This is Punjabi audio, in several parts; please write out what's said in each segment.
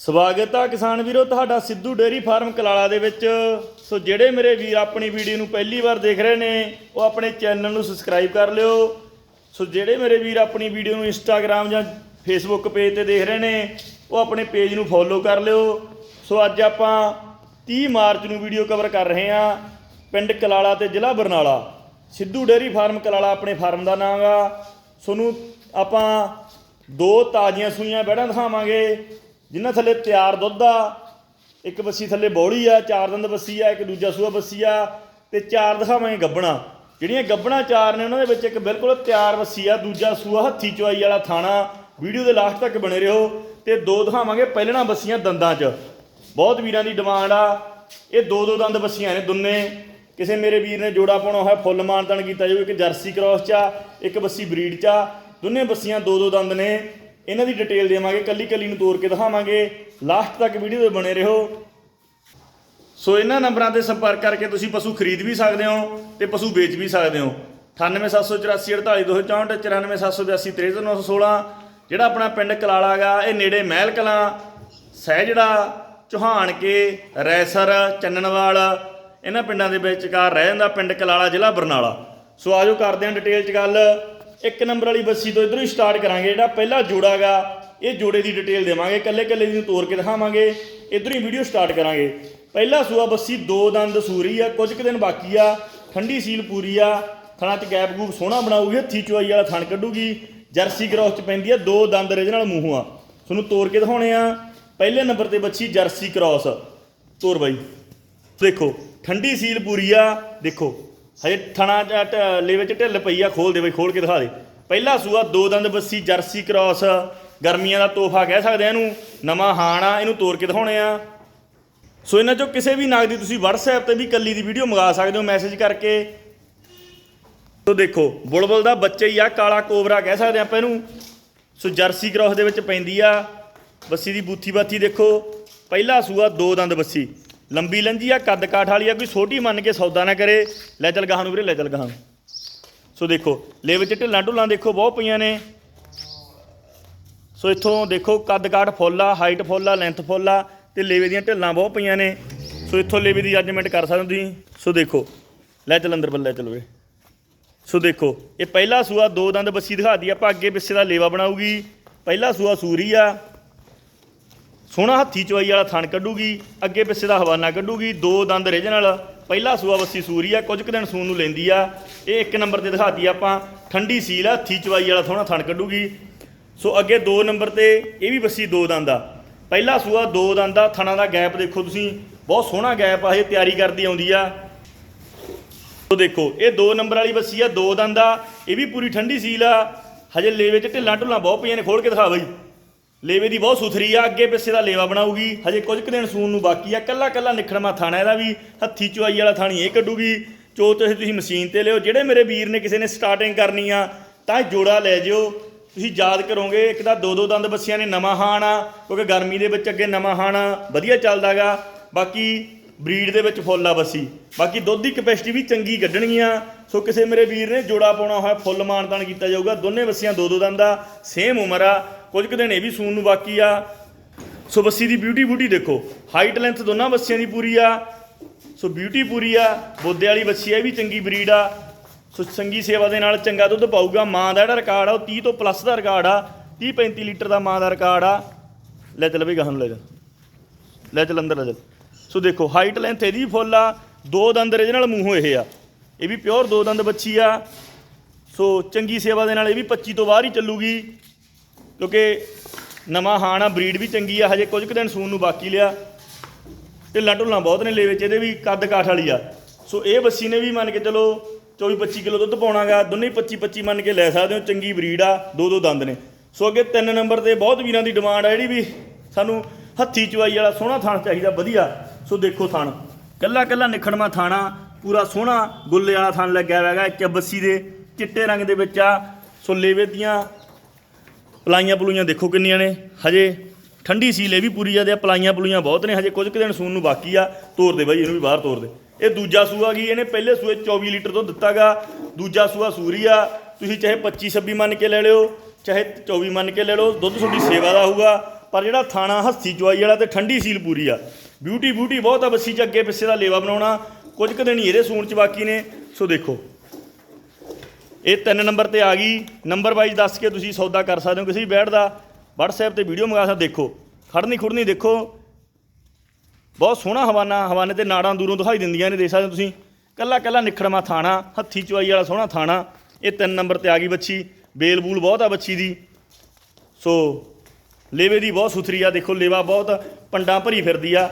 ਸਵਾਗਤ ਆ ਕਿਸਾਨ ਵੀਰੋ, ਤੁਹਾਡਾ ਸਿੱਧੂ ਡੇਅਰੀ ਫਾਰਮ ਕਲਾਲਾ ਦੇ ਵਿੱਚ। ਸੋ ਜਿਹੜੇ ਮੇਰੇ ਵੀਰ ਆਪਣੀ ਵੀਡੀਓ ਨੂੰ ਪਹਿਲੀ ਵਾਰ ਦੇਖ ਰਹੇ ਨੇ, ਉਹ ਆਪਣੇ ਚੈਨਲ ਨੂੰ ਸਬਸਕ੍ਰਾਈਬ ਕਰ ਲਿਓ। ਸੋ ਜਿਹੜੇ ਮੇਰੇ ਵੀਰ ਆਪਣੀ ਵੀਡੀਓ ਨੂੰ ਇੰਸਟਾਗ੍ਰam ਜਾਂ ਫੇਸਬੁੱਕ ਪੇਜ ਤੇ ਦੇਖ ਰਹੇ ਨੇ, ਉਹ ਆਪਣੇ ਪੇਜ ਨੂੰ ਫੋਲੋ ਕਰ ਲਿਓ। ਸੋ ਅੱਜ ਆਪਾਂ 30 ਮਾਰਚ ਨੂੰ ਵੀਡੀਓ ਕਵਰ ਕਰ ਰਹੇ ਹਾਂ, ਪਿੰਡ ਕਲਾਲਾ ਤੇ ਜ਼ਿਲ੍ਹਾ ਬਰਨਾਲਾ। ਸਿੱਧੂ ਡੇਅਰੀ ਫਾਰਮ ਕਲਾਲਾ ਆਪਣੇ ਫਾਰਮ ਦਾ ਨਾਮ ਆ। ਤੁਹਾਨੂੰ ਆਪਾਂ ਦੋ ਤਾਜ਼ੀਆਂ ਸੂਈਆਂ ਬੈੜਾਂ ਦਿਖਾਵਾਂਗੇ। ਜਿਨ੍ਹਾਂ ਥੱਲੇ ਤਿਆਰ ਦੁੱਧ ਆ, ਇੱਕ ਬੱਸੀ ਥੱਲੇ ਬੌਲੀ ਆ, ਚਾਰ ਦੰਦ ਬੱਸੀ ਆ, ਇੱਕ ਦੂਜਾ ਸੂਆ ਬੱਸੀ ਆ, ਤੇ ਚਾਰ ਦਿਖਾਵਾਂਗੇ ਗੱਬਣਾ। ਜਿਹੜੀਆਂ ਗੱਬਣਾ ਚਾਰ ਨੇ, ਉਹਨਾਂ ਦੇ ਵਿੱਚ ਇੱਕ ਬਿਲਕੁਲ ਤਿਆਰ ਬੱਸੀ ਆ, ਦੂਜਾ ਸੂਆ ਹੱਥੀ ਚੁਆਈ ਵਾਲਾ ਥਾਣਾ। ਵੀਡੀਓ ਦੇ ਲਾਸਟ ਤੱਕ ਬਣੇ ਰਹੋ ਤੇ ਦੋ ਦਿਖਾਵਾਂਗੇ ਪਹਿਲਣਾ ਬੱਸੀਆਂ ਦੰਦਾਂ 'ਚ। ਬਹੁਤ ਵੀਰਾਂ ਦੀ ਡਿਮਾਂਡ ਆ। ਇਹ ਦੋ ਦੋ ਦੰਦ ਬੱਸੀਆਂ ਨੇ ਦੁੰਨੇ। ਕਿਸੇ ਮੇਰੇ ਵੀਰ ਨੇ ਜੋੜਾ ਪਾਉਣਾ ਹੋਇਆ, ਫੁੱਲ ਮਾਨਤਨ ਕੀਤਾ ਜਾਊ, ਇੱਕ ਜਰਸੀ ਕ੍ਰਾਸ 'ਚ ਆ, ਇੱਕ ਬੱਸੀ ਬਰੀਡ 'ਚ ਆ। ਦੋਨੇ ਬੱਸੀਆਂ ਦੋ ਦੋ ਦੰਦ ਨੇ। ਇਹਨਾਂ ਦੀ ਡਿਟੇਲ ਦੇਵਾਂਗੇ ਕੱਲੀ ਕੱਲੀ ਨੂੰ ਤੋੜ ਕੇ ਦਿਖਾਵਾਂਗੇ। ਲਾਸਟ ਤੱਕ ਵੀਡੀਓ ਦੇ ਬਣੇ ਰਹੋ। ਸੋ ਇਹਨਾਂ ਨੰਬਰਾਂ ਤੇ ਸੰਪਰਕ ਕਰਕੇ ਤੁਸੀਂ ਪਸ਼ੂ ਖਰੀਦ ਵੀ ਸਕਦੇ ਹੋ ਤੇ ਪਸ਼ੂ ਵੇਚ ਵੀ ਸਕਦੇ ਹੋ। 9874844264 94782 ਜਿਹੜਾ ਆਪਣਾ ਪਿੰਡ ਕਲਾਲਾ ਗਾ ਇਹ ਨੇੜੇ ਮਹਿਲ ਕਲਾਂ, ਸਹਿਜੜਾ ਚੋਹਾਨ ਕੇ ਰੈਸਰ, ਚੰਨਣਵਾਲ, ਇਹਨਾਂ ਪਿੰਡਾਂ ਦੇ ਵਿਚਕਾਰ ਰਹਿ ਜਾਂਦਾ ਪਿੰਡ ਕਲਾਲਾ ਜ਼ਿਲ੍ਹਾ ਬਰਨਾਲਾ। ਸੋ ਆਜੋ ਕਰਦੇ ਹਾਂ ਡਿਟੇਲ 'ਚ ਗੱਲ। ਇੱਕ ਨੰਬਰ ਵਾਲੀ ਬੱਸੀ ਤੋਂ ਇਧਰੋਂ ਹੀ ਸਟਾਰਟ ਕਰਾਂਗੇ, ਜਿਹੜਾ ਪਹਿਲਾ ਜੋੜਾ ਗਾ ਇਹ ਜੋੜੇ ਦੀ ਡਿਟੇਲ ਦੇਵਾਂਗੇ ਕੱਲੇ ਕੱਲੇ ਦੀ ਨੂੰ ਤੋੜ ਕੇ ਦਿਖਾਵਾਂਗੇ, ਇਧਰੋਂ ਹੀ ਵੀਡੀਓ ਸਟਾਰਟ ਕਰਾਂਗੇ। ਪਹਿਲਾ ਸੂਆ ਬੱਸੀ ਦੋ ਦੰਦ ਸੂਰੀ ਆ, ਕੁਝ ਕੁ ਦਿਨ ਬਾਕੀ ਆ, ਠੰਡੀ ਸੀਲ ਪੂਰੀ ਆ ਥਣਾ 'ਚ ਗੈਪ ਗੂਪ ਸੋਹਣਾ ਬਣਾਊਗੀ, ਹੱਥੀ ਚੁਆਈ ਵਾਲਾ ਥਣ ਕੱਢੂਗੀ, ਜਰਸੀ ਕ੍ਰੋਸ 'ਚ ਪੈਂਦੀ ਆ, ਦੋ ਦੰਦ ਰੇਜ ਨਾਲ ਮੂੰਹ ਆ। ਤੁਹਾਨੂੰ ਤੋੜ ਕੇ ਦਿਖਾਉਣੇ ਆ, ਪਹਿਲੇ ਨੰਬਰ ਤੇ ਬੱਚੀ ਜਰਸੀ ਕ੍ਰੋਸ ਤੋਰ ਬਾਈ। ਦੇਖੋ, ਠੰਡੀ ਸੀਲ ਪੂਰੀ ਆ, ਦੇਖੋ। ਹਜੇ ਥਣਾ ਚ ਟ- ਲੇਵੇ ਢਿੱਲ ਪਈ ਆ, ਖੋਲ ਦੇ ਬਈ, ਖੋਲ ਕੇ ਦਿਖਾ ਦੇ। ਪਹਿਲਾ ਸੂਆ, ਦੋ ਦੰਦ ਬੱਸੀ, ਜਰਸੀ ਕ੍ਰਾਸ। ਗਰਮੀਆਂ ਦਾ ਤੋਹਫਾ ਕਹਿ ਸਕਦੇ ਆ ਇਹਨੂੰ। ਨਵਾਂ ਹਾਣ ਆ, ਇਹਨੂੰ ਤੋੜ ਕੇ ਦਿਖਾਉਣੇ ਆ। ਸੋ ਇਹਨਾਂ ਚੋਂ ਕਿਸੇ ਵੀ ਨਾਗ ਦੀ ਤੁਸੀਂ WhatsApp ਤੇ ਵੀ ਕੱਲੀ ਦੀ ਵੀਡੀਓ ਮੰਗਾ ਸਕਦੇ ਹੋ ਮੈਸੇਜ ਕਰਕੇ। ਸੋ ਦੇਖੋ, ਬੁਲਬੁਲ ਦਾ ਬੱਚਾ ਹੀ ਆ, ਕਾਲਾ ਕੋਬਰਾ ਕਹਿ ਸਕਦੇ ਆਪਾਂ ਇਹਨੂੰ। ਸੋ ਜਰਸੀ ਕ੍ਰਾਸ ਦੇ ਵਿੱਚ ਪੈਂਦੀ ਆ। ਬੱਸੀ ਦੀ ਬੂਥੀ ਬਾਥੀ ਦੇਖੋ। ਪਹਿਲਾ ਸੂਆ, ਦੋ ਦੰਦ ਬੱਸੀ। ਲੰਬੀ ਲੰਜੀ ਆ, ਕੱਦ ਕਾਠ ਵਾਲੀ ਆ, ਕੋਈ ਛੋਟੀ ਮੰਨ ਕੇ ਸੌਦਾ ਨਾ ਕਰੇ। ਲੈ ਚੱਲ ਗਾਹਾਂ ਨੂੰ ਵੀਰੇ, ਲੈ ਚੱਲ ਗਾਹ ਨੂੰ ਸੋ ਦੇਖੋ, ਲੈ 'ਚ ਢਿੱਲਾਂ ਢੁੱਲਾਂ ਦੇਖੋ, ਬਹੁਤ ਪਈਆਂ ਨੇ। ਸੋ ਇੱਥੋਂ ਦੇਖੋ, ਕੱਦ ਕਾਠ ਫੁੱਲ ਆ, ਹਾਈਟ ਫੁੱਲ ਆ, ਲੈਂਥ ਫੁੱਲ ਆ, ਤੇ ਲੇਵੇ ਦੀਆਂ ਢਿੱਲਾਂ ਬਹੁਤ ਪਈਆਂ ਨੇ। ਸੋ ਇੱਥੋਂ ਲੇਵੇ ਦੀ ਜੱਜਮੈਂਟ ਕਰ ਸਕਦੇ ਹੋ ਤੁਸੀਂ। ਸੋ ਦੇਖੋ, ਲੈ ਚੱਲ ਅੰਦਰ ਬੱਲੇ ਚੱਲ ਵੇ ਸੋ ਦੇਖੋ, ਇਹ ਪਹਿਲਾ ਸੂਆ ਦੋ ਦੰਦ ਬੱਸੀ ਦਿਖਾਦੀ ਆਪਾਂ ਅੱਗੇ ਪਿੱਛੇ ਦਾ ਲੇਵਾ ਬਣਾਊਗੀ। ਪਹਿਲਾ ਸੂਆ ਸੂਰੀ ਆ ਸੋਹਣਾ ਹੱਥੀ ਚਵਾਈ ਵਾਲਾ ਥਣ ਕੱਢੂਗੀ, ਅੱਗੇ ਪਿੱਛੇ ਦਾ ਹਵਾਨਾ ਕੱਢੂਗੀ, ਦੋ ਦੰਦ ਰੀਜਨਲ ਪਹਿਲਾ ਸੂਆ ਬੱਸੀ ਸੂਰੀ ਆ, ਕੁਝ ਕੁ ਦਿਨ ਸੂਨ ਨੂੰ ਲੈਂਦੀ ਆ। ਇਹ ਇੱਕ ਨੰਬਰ ਤੇ ਦਿਖਾਤੀ ਆਪਾਂ, ਠੰਡੀ ਸੀਲ ਆ, ਹੱਥੀ ਚਵਾਈ ਵਾਲਾ ਸੋਹਣਾ ਥਣ ਕੱਢੂਗੀ। ਸੋ ਅੱਗੇ ਦੋ ਨੰਬਰ ਤੇ, ਇਹ ਵੀ ਬੱਸੀ ਦੋ ਦੰਦ ਆ। ਪਹਿਲਾ ਸੂਆ ਦੋ ਦੰਦ ਆ, ਥਣਾ ਦਾ ਗੈਪ ਦੇਖੋ ਤੁਸੀਂ, ਬਹੁਤ ਸੋਹਣਾ ਗੈਪ ਆ, ਇਹ ਤਿਆਰੀ ਕਰਦੀ ਆਉਂਦੀ ਆ। ਸੋ ਦੇਖੋ, ਇਹ ਦੋ ਨੰਬਰ ਵਾਲੀ ਬੱਸੀ ਆ, ਦੋ ਦੰਦ ਆ, ਇਹ ਵੀ ਪੂਰੀ ਠੰਡੀ ਸੀਲ ਆ। ਹਜੇ ਲੇਵੇ 'ਚ ਢਿੱਲਾਂ ਢੁੱਲਾਂ ਬਹੁਤ ਪਈਆਂ ਨੇ ਖੋਲ ਕੇ ਦਿਖਾ ਬਈ। ਲੇਵੇ ਦੀ ਬਹੁਤ ਸੁਥਰੀ ਆ, ਅੱਗੇ ਪਿੱਛੇ ਦਾ ਲੇਵਾ ਬਣਾਊਗੀ। ਹਜੇ ਕੁਝ ਕੁ ਦਿਨ ਸੂਣ ਨੂੰ ਬਾਕੀ ਆ ਕੱਲਾ ਕੱਲਾ ਨਿਖੜਮਾ ਥਾਣਾ ਇਹਦਾ ਵੀ, ਹੱਥੀ ਚੁਆਈ ਵਾਲਾ ਥਾਣੀ ਇਹ ਕੱਢੂਗੀ। ਚੋ ਤੁਸੀਂ ਤੁਸੀਂ ਮਸ਼ੀਨ ਤੇ ਲਿਓ, ਜਿਹੜੇ ਮੇਰੇ ਵੀਰ ਨੇ ਕਿਸੇ ਨੇ ਸਟਾਰਟਿੰਗ ਕਰਨੀ ਆ, ਤਾਂ ਇਹ ਜੋੜਾ ਲੈ ਜਿਓ। ਤੁਸੀਂ ਯਾਦ ਕਰੋਗੇ, ਇੱਕ ਤਾਂ ਦੋ ਦੋ ਦੰਦ ਬੱਸੀਆਂ ਨੇ ਨਵਾਂ ਹਾਣ ਆ, ਕਿਉਂਕਿ ਗਰਮੀ ਦੇ ਵਿੱਚ ਅੱਗੇ ਨਵਾਂ ਹਾਣ ਵਧੀਆ ਚੱਲਦਾਗਾ। ਬਾਕੀ ਬਰੀਡ ਦੇ ਵਿੱਚ ਫੁੱਲ ਆ ਬੱਸੀ। ਬਾਕੀ ਦੁੱਧ ਦੀ ਕਪੈਸਿਟੀ ਵੀ ਚੰਗੀ ਕੱਢਣਗੀਆਂ। ਸੋ ਕਿਸੇ ਮੇਰੇ ਵੀਰ ਨੇ ਜੋੜਾ ਪਾਉਣਾ ਹੋਇਆ, ਫੁੱਲ ਮਾਨਦਾਨ ਕੀਤਾ ਜਾਊਗਾ। ਦੋਨੇ ਬੱਸੀਆਂ ਦੋ ਦੋ ਦੰਦ ਆ ਸੇਮ ਉਮਰ ਆ। ਕੁਝ ਕੁ ਦਿਨ ਇਹ ਵੀ ਸੂਣ ਨੂੰ ਬਾਕੀ ਆ। ਸੋ ਬੱਸੀ ਦੀ ਬਿਊਟੀ ਬੂਟੀ ਦੇਖੋ। ਹਾਈਟ ਲੈਂਥ ਦੋਨਾਂ ਬੱਸੀਆਂ ਦੀ ਪੂਰੀ ਆ। ਸੋ ਬਿਊਟੀ ਪੂਰੀ ਆ। ਬੋਦੇ ਵਾਲੀ ਬੱਸੀ ਆ, ਇਹ ਵੀ ਚੰਗੀ ਬਰੀਡ ਆ। ਸੋ ਚੰਗੀ ਸੇਵਾ ਦੇ ਨਾਲ ਚੰਗਾ ਦੁੱਧ ਪਾਊਗਾ। ਮਾਂ ਦਾ ਜਿਹੜਾ ਰਿਕਾਰਡ ਆ, ਉਹ 30 ਤੋਂ ਪਲੱਸ ਦਾ ਰਿਕਾਰਡ ਆ। 30 35 ਲੀਟਰ ਦਾ ਮਾਂ ਦਾ ਰਿਕਾਰਡ ਆ। ਲੈ ਚੱਲ ਬਈ ਗਾਹਾਂ ਨੂੰ ਲੈ ਜਾ। ਲੈ ਚੱਲ ਅੰਦਰ ਲੈ ਚੱਲ ਸੋ ਦੇਖੋ ਹਾਈਟ ਲੈਂਥ ਇਹਦੀ ਵੀ ਫੁੱਲ ਆ, ਦੋ ਦੰਦ ਰੀਜਨਲ ਮੂੰਹੋਂ ਇਹ ਆ। ਇਹ ਵੀ ਪਿਓਰ ਦੋ ਦੰਦ ਬੱਚੀ ਆ। ਸੋ ਚੰਗੀ ਸੇਵਾ ਦੇ ਨਾਲ ਇਹ ਵੀ 25 ਤੋਂ ਬਾਹਰ ਹੀ ਚੱਲੂਗੀ, ਕਿਉਂਕਿ ਨਵਾਂ ਹਾਣਾ ਬਰੀਡ ਵੀ ਚੰਗੀ ਆ, ਹਜੇ ਕੁਝ ਕੁ ਦਿਨ ਸੂਣ ਨੂੰ ਬਾਕੀ ਲਿਆ। ਢਿੱਲਾਂ ਢੁੱਲਾਂ ਬਹੁਤ ਨੇ ਲੈ ਵਿੱਚ ਇਹਦੇ ਵੀ ਕੱਦ ਕਾਠ ਵਾਲੀ ਆ। ਸੋ ਇਹ ਬੱਸੀ ਨੇ ਵੀ ਮੰਨ ਕੇ ਚਲੋ 24 25 ਕਿਲੋ ਦੁੱਧ ਪਾਉਣਾਗਾ, ਦੋਨੇ 25 25 ਮੰਨ ਕੇ ਲੈ ਸਕਦੇ ਹੋ, ਚੰਗੀ ਬਰੀਡ ਆ, ਦੋ ਦੋ ਦੰਦ ਨੇ। ਸੋ ਅੱਗੇ ਤਿੰਨ ਨੰਬਰ ਤੇ ਬਹੁਤ ਵੀਰਾਂ ਦੀ ਡਿਮਾਂਡ ਆ, ਜਿਹੜੀ ਵੀ ਸਾਨੂੰ ਹੱਥੀ ਚਵਾਈ ਵਾਲਾ ਸੋਹਣਾ ਥਣ ਚਾਹੀਦਾ, ਵਧੀਆ। ਸੋ ਦੇਖੋ ਥਣ। ਕੱਲਾ ਕੱਲਾ ਨਿਖੜਮਾ ਥਾਣਾ, ਪੂਰਾ ਸੋਹਣਾ ਗੁੱਲੇ ਵਾਲਾ ਥਣ ਲੱਗਿਆ ਹੋਇਆ ਹੈਗਾ, ਇੱਕ ਬੱਸੀ ਦੇ ਚਿੱਟੇ ਰੰਗ ਦੇ ਵਿੱਚ ਆ। ਸੋ ਲੇਵੇ ਦੀਆਂ ਪਲਾਈਆਂ ਪਲੂਈਆਂ ਦੇਖੋ ਕਿੰਨੀਆਂ ਨੇ। ਹਜੇ ਠੰਡੀ ਸੀਲੇ ਵੀ ਪੂਰੀ ਜਾਂਦੇ ਆ ਪਲਾਈਆਂ ਪਲੂਈਆਂ ਬਹੁਤ ਨੇ। ਹਜੇ ਕੁਝ ਕੁ ਦਿਨ ਸੂਨ ਨੂੰ ਬਾਕੀ ਆ। ਤੋਰ ਦੇ ਬਾਈ, ਇਹਨੂੰ ਵੀ ਬਾਹਰ ਤੋਰ ਦੇ। ਇਹ ਦੂਜਾ ਸੂਆ ਗਈ ਇਹਨੇ ਪਹਿਲੇ ਸੂਏ 24 ਲੀਟਰ ਤੋਂ ਦਿੱਤਾਗਾ। ਦੂਜਾ ਸੂਆ ਸੂਰੀ ਆ। ਤੁਸੀਂ ਚਾਹੇ 25 26 ਮੰਨ ਕੇ ਲੈ ਲਿਓ, ਚਾਹੇ 24 ਮੰਨ ਕੇ ਲੈ ਲਓ, ਦੁੱਧ ਤੁਹਾਡੀ ਸੇਵਾ ਦਾ ਹੋਊਗਾ। ਪਰ ਜਿਹੜਾ ਥਾਣਾ ਹੱਸੀ ਚੁਆਈ ਵਾਲਾ ਤੇ ਠੰਡੀ ਸੀਲ ਪੂਰੀ ਆ ਬਿਊਟੀ ਬਿਊਟੀ ਬਹੁਤ ਆ ਬੱਸੀ ਚ ਅੱਗੇ ਪਿੱਛੇ ਦਾ ਲੇਵਾ ਬਣਾਉਣਾ। ਕੁਝ ਕੁ ਦਿਨ ਹੀ ਇਹਦੇ ਸੂਣ ਚ ਬਾਕੀ ਨੇ। ਸੋ ਦੇਖੋ। ਇਹ ਤਿੰਨ ਨੰਬਰ ਤੇ ਆ ਗਈ। ਨੰਬਰ ਵਾਈਜ਼ ਦੱਸ ਕੇ ਤੁਸੀਂ ਸੌਦਾ ਕਰ ਸਕਦੇ ਹੋ ਕਿਸੇ ਵੀ ਬੈਠ ਦਾ। WhatsApp ਤੇ ਵੀਡੀਓ ਮੰਗਾ ਸਕਦੇ ਦੇਖੋ, ਖੜਨੀ ਖੁੜਨੀ ਦੇਖੋ। ਬਹੁਤ ਸੋਹਣਾ ਹਵਾਨਾ, ਹਵਾਨੇ ਤੇ ਨਾੜਾਂ ਦੂਰੋਂ ਦਿਖਾਈ ਦਿੰਦੀਆਂ ਨੇ, ਦੇਖ ਸਕਦੇ ਹੋ ਤੁਸੀਂ। ਕੱਲਾ ਕੱਲਾ ਨਿਖੜਮਾ ਥਾਣਾ, ਹੱਥੀ ਚੁਆਈ ਵਾਲਾ ਸੋਹਣਾ ਥਾਣਾ। ਇਹ ਤਿੰਨ ਨੰਬਰ ਤੇ ਆ ਗਈ ਬੱਚੀ ਬੇਲ ਬੂਲ ਬਹੁਤ ਆ ਬੱਚੀ ਦੀ। ਸੋ, ਲੇਵੇ ਦੀ ਬਹੁਤ ਸੁਥਰੀ ਆ। ਦੇਖੋ, ਲੇਵਾ ਬਹੁਤ ਪੰਡਾਂ ਭਰੀ ਫਿਰਦੀ ਆ।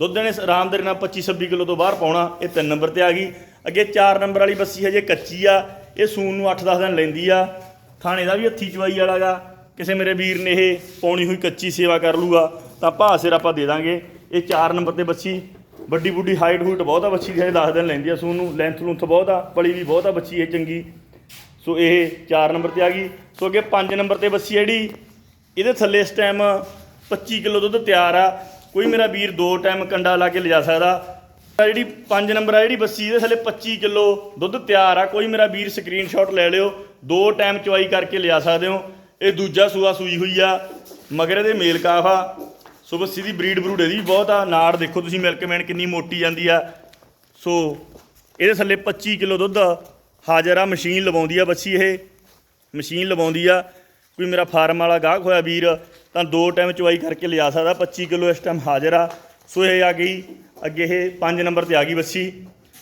ਦੁੱਧ ਨੇ ਆਰਾਮ ਦੇ ਨਾਲ 25 26 ਕਿਲੋ ਤੋਂ ਬਾਹਰ ਪਾਉਣਾ, ਇਹ ਤਿੰਨ ਨੰਬਰ ਤੇ ਆ ਗਈ। ਅੱਗੇ 4 ਨੰਬਰ ਵਾਲੀ ਬੱਸੀ ਹਜੇ ਕੱਚੀ ਆ, ਇਹ ਸੂਨ ਨੂੰ 8-10 ਦਿਨ ਲੈਂਦੀ ਆ। ਥਾਣੇ ਦਾ ਵੀ ਹੱਥੀ ਚਵਾਈ ਵਾਲਾ ਗਾ। ਕਿਸੇ ਮੇਰੇ ਵੀਰ ਨੇ ਇਹ ਪਾਉਣੀ ਹੋਈ ਕੱਚੀ ਸੇਵਾ ਕਰ ਲੂਗਾ, ਤਾਂ ਭਾਅ ਸਿਰ ਆਪਾਂ ਦੇ ਦਾਂਗੇ। ਇਹ 4 ਨੰਬਰ ਤੇ ਬੱਚੀ ਵੱਡੀ ਬੁੱਢੀ ਹਾਈਟ ਹੂਟ ਬਹੁਤ ਆ ਬੱਚੀ ਦੀ ਹਜੇ 10 ਦਿਨ ਲੈਂਦੀ ਆ ਸੂਨ ਨੂੰ। ਲੈਂਥ ਲੂੰਥ ਬਹੁਤ ਆ, ਪਲੀ ਵੀ ਬਹੁਤ ਆ ਬੱਚੀ ਇਹ ਚੰਗੀ। ਸੋ ਇਹ 4 ਨੰਬਰ ਤੇ ਆ ਗਈ। ਸੋ ਅੱਗੇ 5 ਨੰਬਰ ਤੇ ਬੱਸੀ ਜਿਹੜੀ, ਇਹਦੇ ਥੱਲੇ ਇਸ ਟਾਈਮ 25 ਕਿਲੋ ਦੁੱਧ ਤਿਆਰ ਆ। ਕੋਈ ਮੇਰਾ ਵੀਰ ਦੋ ਟਾਈਮ ਕੰਡਾ ਲਾ ਕੇ ਲਿਜਾ ਸਕਦਾ। ਜਿਹੜੀ 5 ਨੰਬਰ ਆ, ਜਿਹੜੀ ਬੱਸੀ ਇਹਦੇ ਥੱਲੇ 25 ਕਿਲੋ ਦੁੱਧ ਤਿਆਰ ਆ, ਕੋਈ ਮੇਰਾ ਵੀਰ ਸਕਰੀਨਸ਼ਾਟ ਲੈ ਲਿਓ, ਦੋ ਟਾਈਮ ਚਵਾਈ ਕਰਕੇ ਲਿਆ ਸਕਦੇ ਹੋ। ਇਹ ਦੂਜਾ ਸੂਆ ਸੂਈ ਹੋਈ ਆ, ਮਗਰ ਇਹਦੇ ਮੇਲ ਕਾਫ ਆ। ਸੋ ਬੱਸੀ ਦੀ ਬਰੀਡ ਬਰੂਡ ਇਹਦੀ ਵੀ ਬਹੁਤ ਆ, ਨਾੜ ਦੇਖੋ ਤੁਸੀਂ ਮਿਲਕ ਮੈਨ ਕਿੰਨੀ ਮੋਟੀ ਜਾਂਦੀ ਆ। ਸੋ ਇਹਦੇ ਥੱਲੇ 25 ਕਿਲੋ ਦੁੱਧ ਹਾਜ਼ਰ ਆ, ਮਸ਼ੀਨ ਲਵਾਉਂਦੀ ਆ ਬੱਸੀ ਇਹ, ਮਸ਼ੀਨ ਲਵਾਉਂਦੀ ਆ। ਕੋਈ ਮੇਰਾ ਫਾਰਮ ਵਾਲਾ ਗਾਹਕ ਹੋਇਆ ਵੀਰ ਤਾਂ ਦੋ ਟਾਈਮ ਚਵਾਈ ਕਰਕੇ ਲਿਜਾ ਸਕਦਾ 25 ਕਿਲੋ ਇਸ ਟਾਈਮ ਹਾਜ਼ਰ ਆ। ਸੋ ਇਹ ਆ ਗਈ, ਅੱਗੇ ਇਹ 5 ਨੰਬਰ ਤੇ ਆ ਗਈ ਬੱਸੀ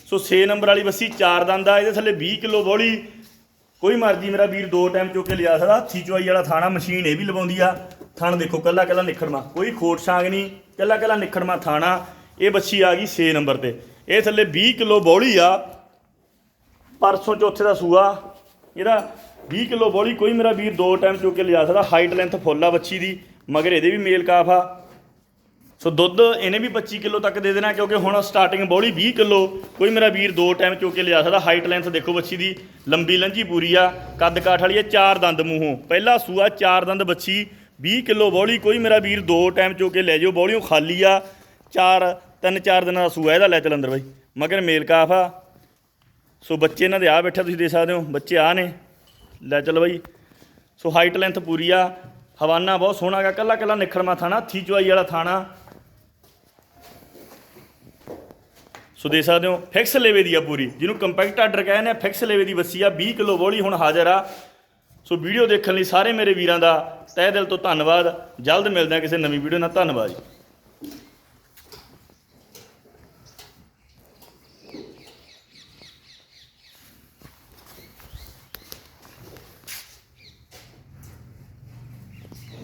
ਸੋ 6 ਨੰਬਰ ਵਾਲੀ ਬੱਸੀ 4 ਦੰਦ ਆ, ਇਹਦੇ ਥੱਲੇ 20 ਕਿਲੋ ਬੋਲੀ। ਕੋਈ ਮਰਜ਼ੀ ਮੇਰਾ ਵੀਰ ਦੋ ਟਾਈਮ ਚੁੱਕ ਕੇ ਲਿਜਾ ਸਕਦਾ, ਹੱਥੀ ਚਵਾਈ ਵਾਲਾ ਥਾਣਾ ਮਸ਼ੀਨ ਇਹ ਵੀ ਲਵਾਉਂਦੀ ਆ। ਥਣ ਦੇਖੋ, ਕੱਲਾ ਕੱਲਾ ਨਿਖੜਮਾ, ਕੋਈ ਖੋਟ ਛਾਂਗ ਨਹੀਂ, ਕੱਲਾ ਕੱਲਾ ਨਿਖੜਮਾ ਥਾਣਾ। ਇਹ ਬੱਚੀ ਆ ਗਈ 6 ਨੰਬਰ ਤੇ। ਇਹ ਥੱਲੇ 20 ਕਿਲੋ ਬੋਲੀ ਆ, ਪਰਸੋਂ ਚੌਥੇ ਦਾ ਸੂਆ। ਇਹਦਾ 20 ਕਿਲੋ ਬੋਲੀ, ਕੋਈ ਮੇਰਾ ਵੀਰ ਦੋ ਟਾਈਮ ਚੁੱਕ ਕੇ ਲਿਜਾ ਸਕਦਾ। ਹਾਈਟ ਲੈਂਥ ਫੁੱਲ ਆ ਬੱਚੀ ਦੀ, ਮਗਰ ਇਹਦੇ ਵੀ ਮੇਲ ਕਾਫ ਆ। ਸੋ ਦੁੱਧ ਇਹਨੇ ਵੀ 25 ਕਿਲੋ ਤੱਕ ਦੇ ਦੇਣਾ, ਕਿਉਂਕਿ ਹੁਣ ਸਟਾਰਟਿੰਗ ਬੋਲੀ 20 ਕਿਲੋ, ਕੋਈ ਮੇਰਾ ਵੀਰ ਦੋ ਟਾਈਮ ਚੁੱਕ ਕੇ ਲਿਜਾ ਸਕਦਾ। ਹਾਈਟ ਲੈਂਥ ਦੇਖੋ ਬੱਚੀ ਦੀ, ਲੰਬੀ ਲੰਜੀ ਪੂਰੀ ਆ, ਕੱਦ ਕਾਠ ਵਾਲੀ ਆ, ਚਾਰ ਦੰਦ ਮੂੰਹੋਂ। ਪਹਿਲਾ ਸੂਆ, ਚਾਰ ਦੰਦ ਬੱਚੀ 20 ਕਿਲੋ ਬੋਲੀ, ਕੋਈ ਮੇਰਾ ਵੀਰ ਦੋ ਟਾਈਮ ਚੁੱਕ ਕੇ ਲੈ ਜਾਓ। ਬੋਲੀਓ ਖਾਲੀ ਆ, ਚਾਰ, ਤਿੰਨ, ਚਾਰ ਦਿਨਾਂ ਦਾ ਸੂਆ ਇਹਦਾ ਲੈ ਚੱਲ ਅੰਦਰ ਬਾਈ। ਮਗਰ ਮੇਲ ਕਾਫ ਆ। ਸੋ ਬੱਚੇ ਇਹਨਾਂ ਦੇ ਆ ਬੈਠਾ, ਤੁਸੀਂ ਦੇਖ ਸਕਦੇ ਹੋ, ਬੱਚੇ ਆ ਨੇ। ਲੈ ਚੱਲ ਬਾਈ। ਸੋ ਹਾਈਟ ਲੈਂਥ ਪੂਰੀ ਆ। ਹਵਾਨਾ ਬਹੁਤ ਸੋਹਣਾ ਗਾ ਕੱਲਾ ਕੱਲਾ ਨਿਖੜਮਾ ਥਾਣਾ ਹੱਥੀ ਚੁਆਈ ਵਾਲਾ ਥਾਣਾ। ਸੋ ਦੇ ਸਕਦੇ ਹੋ, ਫਿਕਸ ਲੇਵੇ ਦੀ ਆ ਪੂਰੀ। ਜਿਹਨੂੰ ਕੰਪੈਕਟ ਆਰਡਰ ਕਹਿੰਦੇ ਆ ਫਿਕਸ ਲੇਵੇ ਦੀ ਬੱਸੀ ਆ। 20 ਕਿਲੋ ਬੋਲੀ ਹੁਣ ਹਾਜ਼ਰ ਆ। ਸੋ ਵੀਡੀਓ ਦੇਖਣ ਲਈ ਸਾਰੇ ਮੇਰੇ ਵੀਰਾਂ ਦਾ ਤਹਿ ਦਿਲ ਤੋਂ ਧੰਨਵਾਦ। ਜਲਦ ਮਿਲਦੇ ਆ ਕਿਸੇ ਨਵੀਂ ਵੀਡੀਓ ਨਾਲ। ਧੰਨਵਾਦ ਜੀ।